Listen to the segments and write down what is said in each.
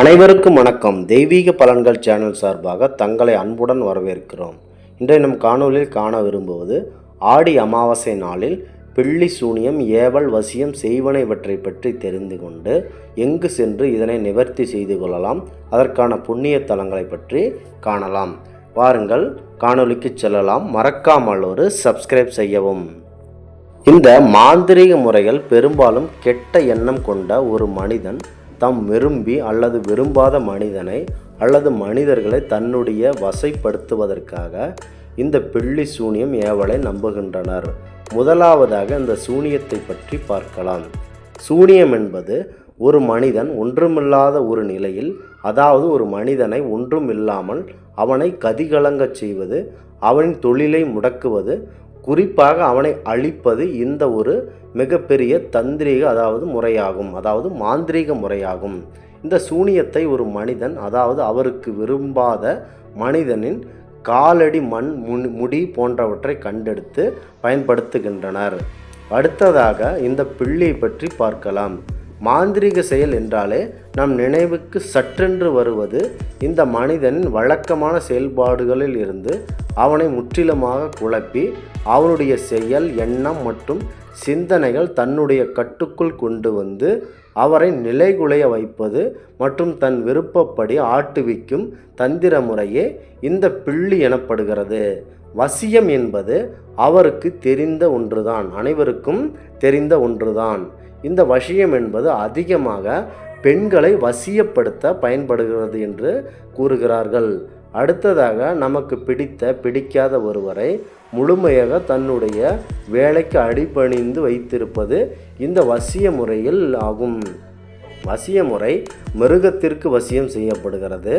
அனைவருக்கும் வணக்கம். தெய்வீக பலன்கள் சேனல் சார்பாக தங்களை அன்புடன் வரவேற்கிறோம். இன்றைய நம் காணொலியில் காண விரும்புவது ஆடி அமாவாசை நாளில் பிள்ளி சூனியம் ஏவல் வசியம் செய்வன இவற்றை பற்றி தெரிந்து கொண்டு எங்கு சென்று இதனை நிவர்த்தி செய்து கொள்ளலாம். அதற்கான புண்ணிய தலங்களை பற்றி காணலாம். வாருங்கள் காணொலிக்கு செல்லலாம். மறக்காமல் ஒரு சப்ஸ்கிரைப் செய்யவும். இந்த மாந்திரீக முறைகள் பெரும்பாலும் கெட்ட எண்ணம் கொண்ட ஒரு மனிதன் தாம் விரும்பி அல்லது விரும்பாத மனிதனை அல்லது மனிதர்களை தன்னுடைய வசைப்படுத்துவதற்காக இந்த பிள்ளி சூனியம் ஏவலை நம்புகின்றனர். முதலாவதாக இந்த சூனியத்தை பற்றி பார்க்கலாம். சூனியம் என்பது ஒரு மனிதன் ஒன்றுமில்லாத ஒரு நிலையில் அதாவது ஒரு மனிதனை ஒன்றும் இல்லாமல் அவனை கதிகலங்கச் செய்வது அவனின் தொழிலை முடக்குவது குறிப்பாக அவனை அழிப்பது இந்த ஒரு மிகப்பெரிய தந்திரிக அதாவது முறையாகும் அதாவது மாந்திரீக முறையாகும். இந்த சூனியத்தை ஒரு மனிதன் அதாவது அவருக்கு விரும்பாத மனிதனின் காலடி மண் முன் முடி போன்றவற்றை கண்டெடுத்து பயன்படுத்துகின்றனர். அடுத்ததாக இந்த பிள்ளை பற்றி பார்க்கலாம். மாந்திரீக செயல் என்றாலே நம் நினைவுக்கு சற்றென்று வருவது இந்த மனிதன் வழக்கமான செயல்பாடுகளில் இருந்து அவனை முற்றிலுமாக குழப்பி அவனுடைய செயல் எண்ணம் மற்றும் சிந்தனைகள் தன்னுடைய கட்டுக்குள் கொண்டு வந்து அவரை நிலைகுலைய வைப்பது மற்றும் தன் விருப்பப்படி ஆட்டுவிக்கும் தந்திர முறையே இந்த பிள்ளி எனப்படுகிறது. வசியம் என்பது அவருக்கு தெரிந்த ஒன்றுதான் அனைவருக்கும் தெரிந்த ஒன்றுதான். இந்த வசியம் என்பது அதிகமாக பெண்களை வசியப்படுத்த பயன்படுகிறது என்று கூறுகிறார்கள். அடுத்ததாக நமக்கு பிடித்த பிடிக்காத ஒருவரை முழுமையாக தன்னுடைய வேலைக்கு அடிபணிந்து வைத்திருப்பது இந்த வசிய முறையில் ஆகும். வசிய முறை மிருகத்திற்கு வசியம் செய்யப்படுகிறது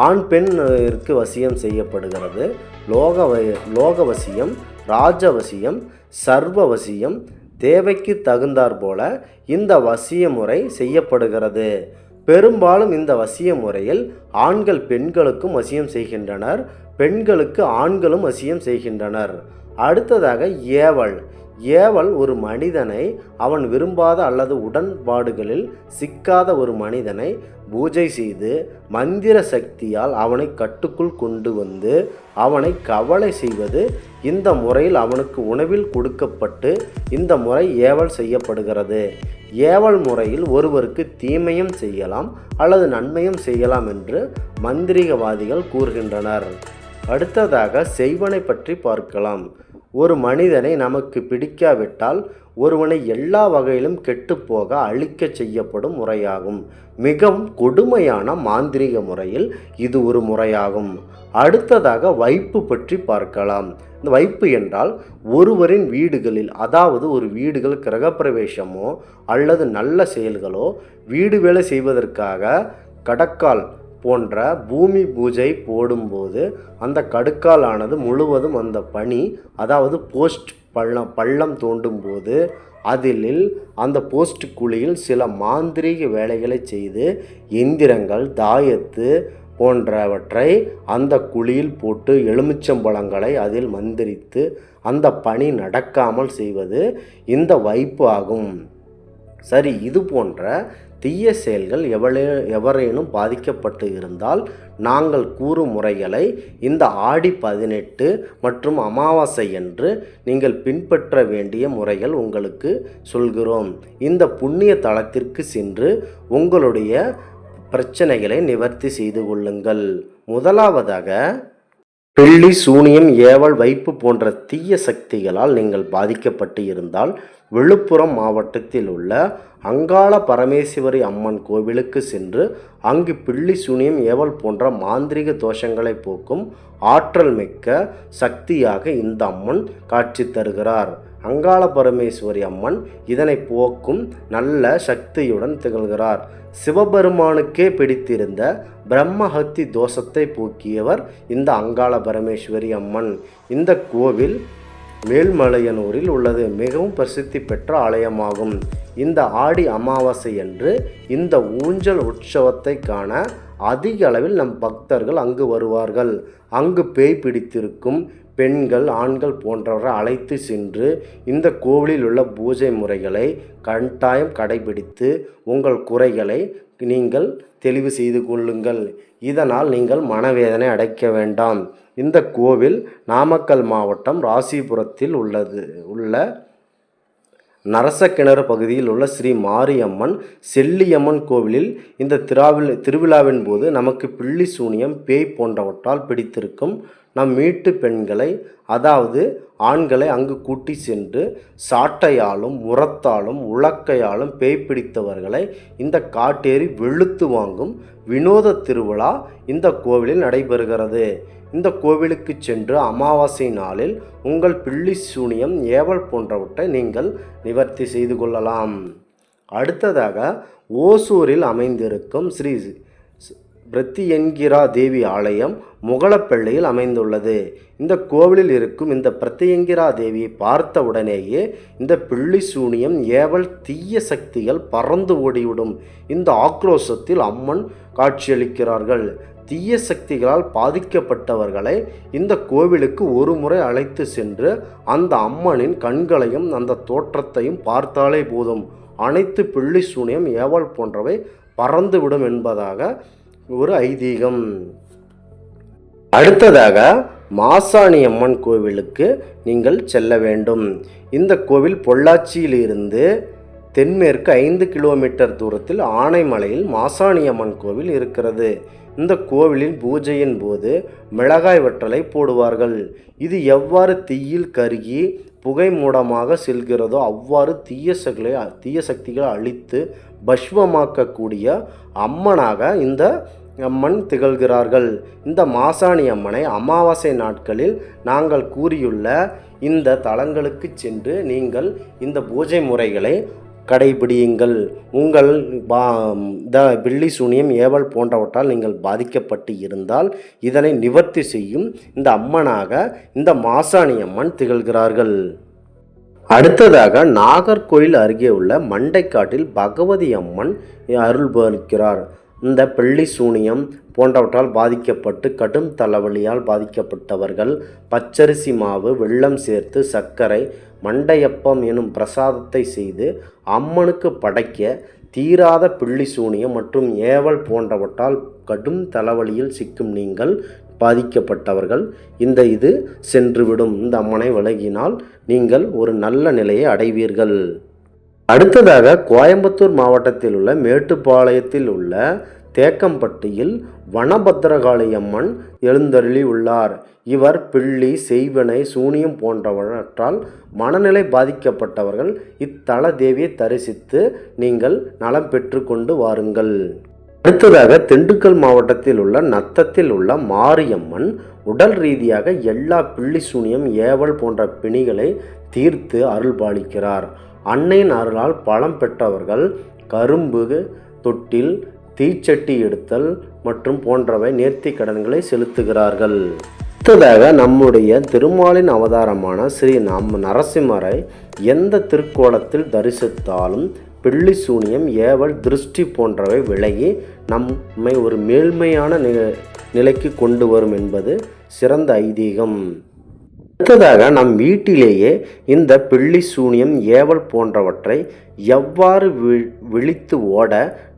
ஆண் பெண்ணிற்கு வசியம் செய்யப்படுகிறது லோக வ- லோக வசியம் ராஜவசியம் சர்வ வசியம் தேவைக்கு தகுந்தாற் போல இந்த வசிய முறை செய்யப்படுகிறது. பெரும்பாலும் இந்த வசிய முறையில் ஆண்கள் பெண்களுக்கும் வசியம் செய்கின்றனர் பெண்களுக்கு ஆண்களும் வசியம் செய்கின்றனர். அடுத்ததாக ஏவல். ஏவல் ஒரு மனிதனை அவன் விரும்பாத அல்லது உடன்பாடுகளில் சிக்காத ஒரு மனிதனை பூஜை செய்து மந்திர சக்தியால் அவனை கட்டுக்குள் கொண்டு வந்து அவனை கவலை செய்வது இந்த முறையில் அவனுக்கு உணவில் கொடுக்கப்பட்டு இந்த முறை ஏவல் செய்யப்படுகிறது. ஏவல் முறையில் ஒருவருக்கு தீமையும் செய்யலாம் அல்லது நன்மையும் செய்யலாம் என்று மந்திரிகவாதிகள் கூறுகின்றனர். அடுத்ததாக செய்வனை பற்றி பார்க்கலாம். ஒரு மனிதனை நமக்கு பிடிக்காவிட்டால் ஒருவனை எல்லா வகையிலும் கெட்டுப்போக அழிக்கச் செய்யப்படும் முறையாகும். மிகவும் கொடுமையான மாந்திரீக முறையில் இது ஒரு முறையாகும். அடுத்ததாக வைப்பு பற்றி பார்க்கலாம். இந்த வைப்பு என்றால் ஒருவரின் வீடுகளில் அதாவது ஒரு வீடுகள் கிரகப்பிரவேசமோ அல்லது நல்ல செயல்களோ வீடு வேலை செய்வதற்காக கடக்கால் போன்ற பூமி பூஜை போடும்போது அந்த கடுக்காலானது முழுவதும் அந்த பனி அதாவது போஸ்ட் பள்ளம் பள்ளம் தோண்டும் போது அதில் அந்த போஸ்ட் குழியில் சில மாந்திரீக வேலைகளை செய்து எந்திரங்கள் தாயத்து போன்றவற்றை அந்த குழியில் போட்டு எலுமிச்சம்பழங்களை அதில் மந்திரித்து அந்த பணி நடக்காமல் செய்வது இந்த வைப்பு ஆகும். சரி இது போன்ற தீய செயல்கள் எவளே எவரேனும் பாதிக்கப்பட்டு இருந்தால் நாங்கள் கூறும் முறைகளை இந்த ஆடி பதினெட்டு மற்றும் அமாவாசை என்று நீங்கள் பின்பற்ற வேண்டிய முறைகள் உங்களுக்கு சொல்கிறோம். இந்த புண்ணிய தளத்திற்கு சென்று உங்களுடைய பிரச்சனைகளை நிவர்த்தி செய்து கொள்ளுங்கள். முதலாவதாக பில்லி சூனியம் ஏவல் வைப்பு போன்ற தீய சக்திகளால் நீங்கள் பாதிக்கப்பட்டு இருந்தால் விழுப்புரம் மாவட்டத்தில் உள்ள அங்காள பரமேஸ்வரி அம்மன் கோவிலுக்கு சென்று அங்கு பில்லி சூனியம் ஏவல் போன்ற மாந்திரிக தோஷங்களை போக்கும் ஆற்றல் மிக்க சக்தியாக இந்த அம்மன் காட்சி தருகிறார். அங்காள பரமேஸ்வரி அம்மன் இதனை போக்கும் நல்ல சக்தியுடன் திகழ்கிறார். சிவபெருமானுக்கே பிடித்திருந்த பிரம்மஹத்தி தோஷத்தை போக்கியவர் இந்த அங்காள பரமேஸ்வரி அம்மன். இந்த கோவில் மேல்மலையனூரில் உள்ளது. மிகவும் பிரசித்தி பெற்ற ஆலயமாகும். இந்த ஆடி அமாவாசை அன்று இந்த ஊஞ்சல் உற்சவத்தை காண அதிக அளவில் நம் பக்தர்கள் அங்கு வருவார்கள். அங்கு பேய் பிடித்திருக்கும் பெண்கள் ஆண்கள் போன்றவரை அழைத்து சென்று இந்த கோவிலில் உள்ள பூஜை முறைகளை கட்டாயம் கடைபிடித்து உங்கள் குறைகளை நீங்கள் தெளிவு செய்து கொள்ளுங்கள். இதனால் நீங்கள் மனவேதனை அடைக்க வேண்டாம். இந்த கோவில் நாமக்கல் மாவட்டம் ராசிபுரத்தில் உள்ளது. உள்ள நரசக்கிணறு பகுதியில் உள்ள ஸ்ரீ மாரியம்மன் செல்லியம்மன் கோவிலில் இந்த திராவில் திருவிழாவின் போது நமக்கு பில்லி சூனியம் பேய் போன்றவற்றால் பிடித்திருக்கும் நம் வீட்டு பெண்களை அதாவது ஆண்களை அங்கு கூட்டி சென்று சாட்டையாலும் முரத்தாலும் உலக்கையாலும் பேய் பிடித்தவர்களை இந்த காட்டேரி வெளுத்து வாங்கும் வினோத திருவிழா இந்த கோவிலில் நடைபெறுகிறது. இந்த கோவிலுக்கு சென்று அமாவாசை நாளில் உங்கள் பிள்ளி சூனியம் ஏவல் போன்றவற்றை நீங்கள் நிவர்த்தி செய்து கொள்ளலாம். அடுத்ததாக ஓசூரில் அமைந்திருக்கும் ஸ்ரீ பிரத்தியங்கிரா தேவி ஆலயம் முகலப்பள்ளியில் அமைந்துள்ளது. இந்த கோவிலில் இருக்கும் இந்த பிரத்தியங்கிரா தேவியை பார்த்த உடனேயே இந்த பிள்ளி சூனியம் ஏவல் தீய சக்திகள் பறந்து ஓடிவிடும். இந்த ஆக்ரோஷத்தில் அம்மன் காட்சியளிக்கிறார்கள். தீய சக்திகளால் பாதிக்கப்பட்டவர்களை இந்த கோவிலுக்கு ஒரு முறை அழைத்து சென்று அந்த அம்மனின் கண்களையும் அந்த தோற்றத்தையும் பார்த்தாலே போதும். அனைத்து பிள்ளி சூனியம் ஏவல் போன்றவை பறந்துவிடும் என்பதாக ஒரு ஐதீகம். அடுத்ததாக மாசாணி அம்மன் கோவிலுக்கு நீங்கள் செல்ல வேண்டும். இந்த கோவில் பொள்ளாச்சியிலிருந்து தென்மேற்கு ஐந்து கிலோமீட்டர் தூரத்தில் ஆனைமலையில் மாசாணி அம்மன் கோவில் இருக்கிறது. இந்த கோவிலின் பூஜையின் போது மிளகாய் வற்றலை போடுவார்கள். இது எவ்வாறு தீயில் கருகி புகை மூடமாக செல்கிறதோ அவ்வாறு தீய சக்திகளை தீய சக்திகளை அழித்து பஸ்வமாக்கக்கூடிய அம்மனாக இந்த அம்மன் திகழ்கிறார்கள். இந்த மாசாணி அம்மனை அமாவாசை நாட்களில் நாங்கள் கூறியுள்ள இந்த தலங்களுக்கு சென்று நீங்கள் இந்த பூஜை முறைகளை கடைபிடியுங்கள். உங்கள் பா த பில்லி சூனியம் ஏவல் போன்றவற்றால் நீங்கள் பாதிக்கப்பட்டு இருந்தால் இதனை நிவர்த்தி செய்யும் இந்த அம்மனாக இந்த மாசாணி அம்மன் திகழ்கிறார்கள். அடுத்ததாக நாகர்கோயில் அருகே உள்ள மண்டைக்காட்டில் பகவதி அம்மன் அருள் பாலிக்கிறார் இந்த பிள்ளி சூனியம் போன்றவற்றால் பாதிக்கப்பட்டு கடும் தலைவலியால் பாதிக்கப்பட்டவர்கள் பச்சரிசி மாவு வெள்ளம் சேர்த்து சர்க்கரை மண்டையப்பம் எனும் பிரசாதத்தை செய்து அம்மனுக்கு படைக்க தீராத பிள்ளி சூனியம் மற்றும் ஏவல் போன்றவற்றால் கடும் தலைவலியில் சிக்கும் நீங்கள் பாதிக்கப்பட்டவர்கள். இந்த இது சென்றுவிடும். இந்த அம்மனை விலகினால் நீங்கள் ஒரு நல்ல நிலையை அடைவீர்கள். அடுத்ததாக கோயம்புத்தூர் மாவட்டத்தில் உள்ள மேட்டுப்பாளையத்தில் உள்ள தேக்கம்பட்டியில் வனபத்திரகாளி அம்மன் எழுந்தருளி உள்ளார். இவர் பிள்ளி செய்வனை சூனியம் போன்றவற்றால் மனநிலை பாதிக்கப்பட்டவர்கள் இத்தல தேவியை தரிசித்து நீங்கள் நலம் பெற்று கொண்டு வாருங்கள். அடுத்ததாக திண்டுக்கல் மாவட்டத்தில் உள்ள நத்தத்தில் உள்ள மாரியம்மன் உடல் ரீதியாக எல்லா பிள்ளி சூனியம் ஏவல் போன்ற பிணிகளை தீர்த்து அருள் பாலிக்கிறார் அன்னையின் அருளால் பலம் பெற்றவர்கள் கரும்பு தொட்டில் தீச்சட்டி எடுத்தல் மற்றும் போன்றவை நேர்த்தி கடன்களை செலுத்துகிறார்கள். அடுத்ததாக நம்முடைய திருமாலின் அவதாரமான ஸ்ரீ நம் நரசிம்மரை எந்த திருக்கோலத்தில் தரிசித்தாலும் பிள்ளி சூனியம் ஏவல் திருஷ்டி போன்றவை விலகி நம்மை ஒரு மேல்மையான நிலைக்கு கொண்டு வரும் என்பது சிறந்த ஐதீகம். அடுத்ததாக நம் வீட்டிலேயே இந்த பிள்ளி சூனியம் ஏவல் போன்றவற்றை எவ்வாறு வி விழித்து ஓட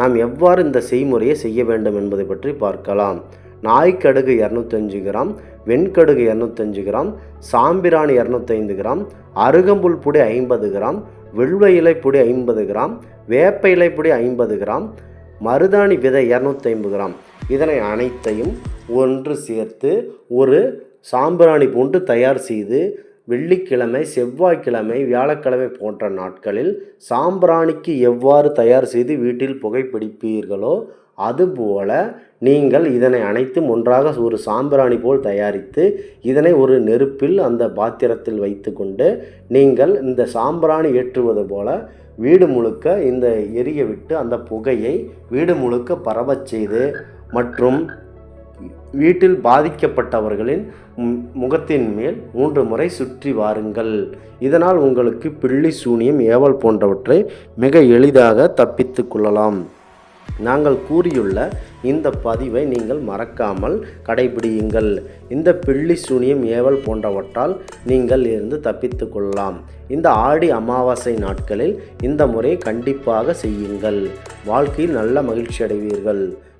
நாம் எவ்வாறு இந்த செய்முறையை செய்ய வேண்டும் என்பதை பற்றி பார்க்கலாம். நாய்க்கடுகு இரநூத்தஞ்சு கிராம் வெண்கடுகு இரநூத்தஞ்சு கிராம் சாம்பிராணி இரநூத்தைந்து கிராம் அருகம்புல் பொடி ஐம்பது கிராம் வில்வ இலை பொடி ஐம்பது கிராம் வேப்ப இலை பொடி ஐம்பது கிராம் மருதாணி விதை இரநூத்தி ஐம்பது கிராம். இதனை அனைத்தையும் ஒன்று சேர்த்து ஒரு சாம்பிராணி பூண்டு தயார் செய்து வெள்ளிக்கிழமை செவ்வாய்க்கிழமை வியாழக்கிழமை போன்ற நாட்களில் சாம்பிராணிக்கு எவ்வாறு தயார் செய்து வீட்டில் புகைப்பிடிப்பீர்களோ அதுபோல நீங்கள் இதனை அனைத்தும் ஒன்றாக ஒரு சாம்பிராணி போல் தயாரித்து இதனை ஒரு நெருப்பில் அந்த பாத்திரத்தில் வைத்துக்கொண்டு நீங்கள் இந்த சாம்பிராணி ஏற்றுவது போல வீடு முழுக்க இந்த எரிய விட்டு அந்த புகையை வீடு முழுக்க பரவச் செய்து மற்றும் வீட்டில் பாதிக்கப்பட்டவர்களின் முகத்தின் மேல் மூன்று முறை சுற்றி வாருங்கள். இதனால் உங்களுக்கு பிள்ளி சூனியம் ஏவல் போன்றவற்றை மிக எளிதாக தப்பித்து கொள்ளலாம். நாங்கள் கூறியுள்ள இந்த பதிவை நீங்கள் மறக்காமல் கடைபிடியுங்கள். இந்த பில்லி சூனியம் ஏவல் போன்றவற்றால் நீங்கள் இருந்து தப்பித்து கொள்ளலாம். இந்த ஆடி அமாவாசை நாட்களில் இந்த முறை கண்டிப்பாக செய்யுங்கள். வாழ்க்கையில் நல்ல மகிழ்ச்சி அடைவீர்கள்